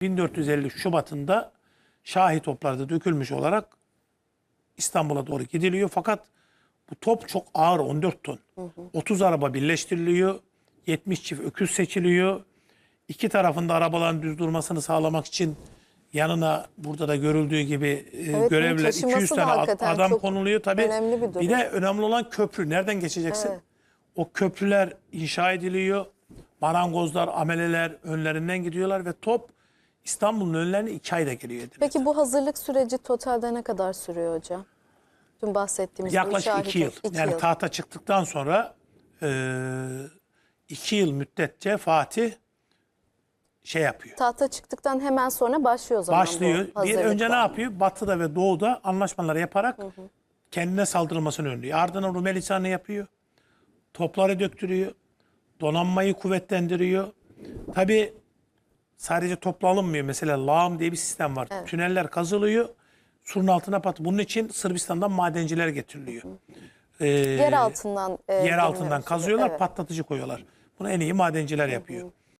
1450 Şubat'ında Şahi topları da dökülmüş olarak İstanbul'a doğru gidiliyor. Fakat bu top çok ağır 14 ton. 30 araba birleştiriliyor. 70 çift öküz seçiliyor. İki tarafında arabaların düz durmasını sağlamak için yanına burada da görüldüğü gibi e, görevliler taşıması 200 da tane adam konuluyor. Tabii bir bir de önemli olan köprü. Nereden geçeceksin? Evet. O köprüler inşa ediliyor. Marangozlar, ameleler önlerinden gidiyorlar ve top İstanbul'un önlerine iki ayda geliyor. Edirne. Peki bu hazırlık süreci totalde ne kadar sürüyor hocam? Tüm bahsettiğimiz Yaklaşık iki yıl. iki yani yıl. tahta çıktıktan sonra e, iki yıl müddetçe Fatih şey yapıyor. Tahta çıktıktan hemen sonra başlıyor o zaman Başlıyor. bu Bir hazırlıklar. önce ne yapıyor? Batı'da ve Doğu'da anlaşmalar yaparak kendine saldırılmasını önlüyor. Ardından Rumeli Hisarı'nı yapıyor. Topları döktürüyor. Donanmayı kuvvetlendiriyor. Tabii sadece topla alınmıyor. Mesela lağım diye bir sistem var. Tüneller kazılıyor. Surun altına pat. Bunun için Sırbistan'dan madenciler getiriliyor. Ee, Yer altından e, yer altından kazıyorlar, Evet. patlatıcı koyuyorlar. Bunu en iyi madenciler yapıyor.